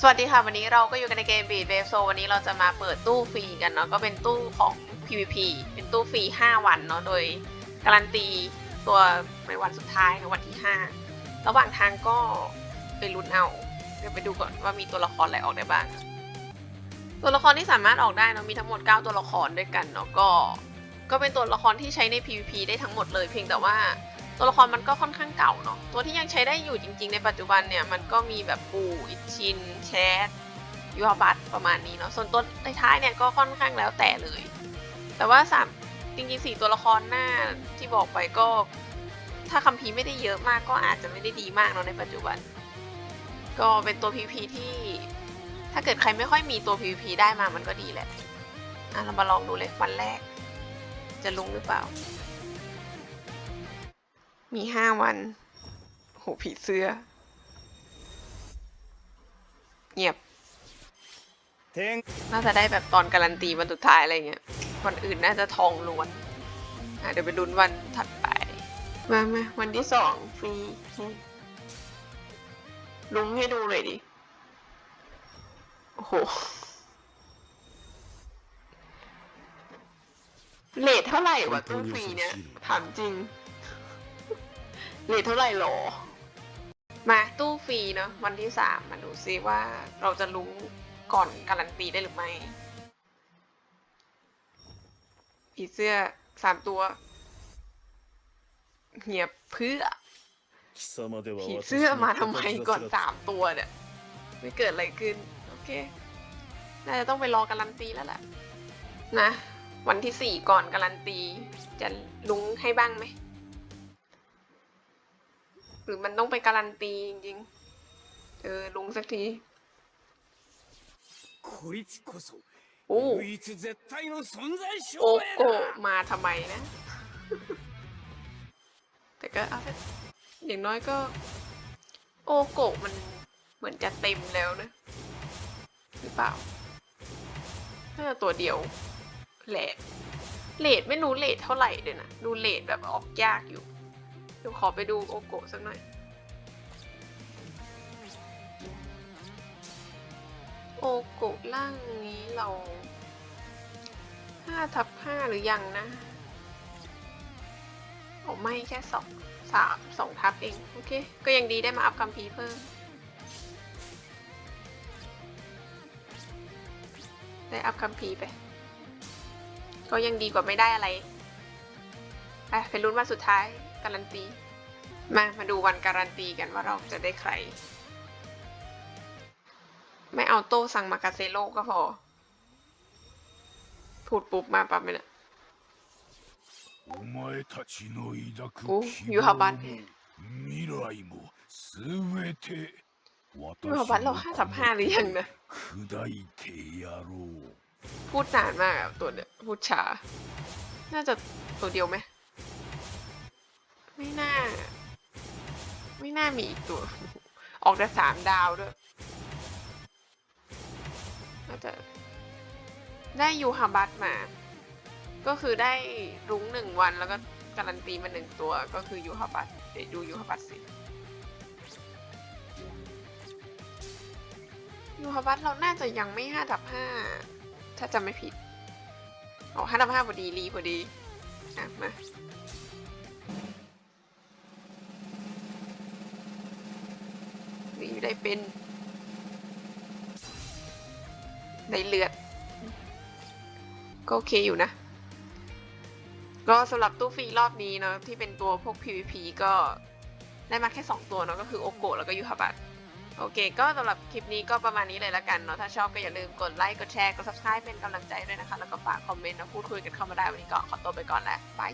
สวัสดีค่ะ วันนี้เราก็อยู่กันในเกม Beat Wave So วันนี้เราจะมาเปิดตู้ฟรีกันเนาะก็เป็นตู้ของ PVP เป็นตู้ฟรี 5 วันเนาะโดยการันตีตัวในวันสุดท้ายในวันที่ 5 ระหว่างทางก็ไปลุ้นเอาเดี๋ยวไปดูก่อนว่ามีตัวละครอะไรออกได้บ้าง ตัวละครที่สามารถออกได้เนาะมีทั้งหมด 9 ตัวละครด้วยกันเนาะก็ ก็เป็นตัวละครที่ใช้ใน PVP ได้ทั้งหมดเลยเพียงแต่ว่า ตัวละครมันก็ค่อนข้างเก่าเนาะตัวที่ยังใช้ได้อยู่จริง ๆ ในปัจจุบันเนี่ยมันก็มีแบบปูอิชินแชทยูฮาบัตประมาณนี้เนาะส่วนตัวท้ายเนี่ยก็ค่อนข้างแล้วแต่เลย แต่ว่าสามจริงๆสี่ตัวละครหน้าที่บอกไปก็ ถ้าคัมภีร์ไม่ได้เยอะมากก็อาจจะไม่ได้ดีมากเนาะในปัจจุบัน ก็เป็นตัว PVP ที่ ถ้าเกิดใครไม่ค่อยมีตัว PVP ได้มามันก็ดีแหละอะเรามาลองดูเลยวันแรก จะลงหรือเปล่า มีห้าวัน โหผีเสื้อ เงียบ天น่าจะได้แบบตอนการันตีวันสุดท้ายอะไรเงี้ยวันอื่นน่าจะทองล้วนอะเดี๋ยวไปลุ้นวันถัดไป มามาวันที่สองฟรีลุงให้ดูเลยดิ โอ้โหเลทเท่าไหร่วะตู้ฟรีเนี่ย ถามจริง เลทเท่าไหร่หรอ มาตู้ฟรีเนาะวันที่สามมาดูซิว่าเราจะรู้ก่อนการันตีได้หรือไม่ผีเสื้อสามตัวเงียบเพื่อผีเสื้อมาทำไมก่อนสามตัวเนี่ย ไม่เกิดอะไรขึ้น โอเค น่าจะต้องไปรอการันตีแล้วแหละนะ วันที่สี่ก่อนการันตี จะลุ้งให้บ้างไหม หรือมันต้องไปการันตีจริงๆ เออ ลงสักทีโอ้โอโกมาทำไมนะ แต่ก็อย่างน้อยก็ โอโกมันเหมือนจะเต็มแล้วนะ หรือเปล่าน่าตัวเดียวแหละเลดไม่รู้เลดเท่าไหร่เลยนะ ดูเลดแบบออกยากอยู่ ดี๋ยวขอไปดูโอโกะสักหน่อย โอโกะล่างนี้เราห้าทับห้าหรือยังนะโอ้ไม่แค่สองสามสองทับเอง โอเค ก็ยังดีได้มาอัพคัมภีเพิ่ม ได้อัพคัมภีไป ก็ยังดีกว่าไม่ได้อะไรไปไปลุ้นวันสุดท้าย การันตี มา มาดูวันการันตีกันว่าเราจะได้ใคร ไม่เอาโต้สั่งมากาเซโลก็พอ พูดปุ๊บมาปั๊บเลยนะโอ้ยูฮาบันยูฮาบันเราห้าสัมห้าหรือยังนะพูดนานมากอะตัวเนี้ยพูดช้า น่าจะตัวเดียวไหม ไม่น่า ไม่น่ามีอีกตัว ออกแต่สามดาวด้วยน่าจะได้ยูฮาบัตมา ก็คือได้รุ้งหนึ่งวันแล้วก็การันตีมาหนึ่งตัวก็คือยูฮาบัตเดี๋ยวดูยูฮาบัตสิยูฮาบัตเราน่าจะยังไม่ห้าดับห้าถ้าจำไม่ผิดอ๋อห้าดับห้าพอดีรีพอดีอะมา รีได้เป็นได้เลือด ก็โอเคอยู่นะ ก็สำหรับตู้ฟรีรอบนี้เนาะที่เป็นตัวพวก PVP ก็ได้มาแค่ 2 ตัวเนาะก็คือโอโกะแล้วก็ยูฮาบัตโอเค ก็สำหรับคลิปนี้ก็ประมาณนี้เลยละกันเนาะถ้าชอบก็อย่าลืมกดไลค์ กดแชร์ กด subscribe เป็นกำลังใจด้วยนะคะ แล้วก็ฝากคอมเมนต์นะพูดคุยกันเข้ามาได้วันนี้ก็ขอตัวไปก่อนแล้วบาย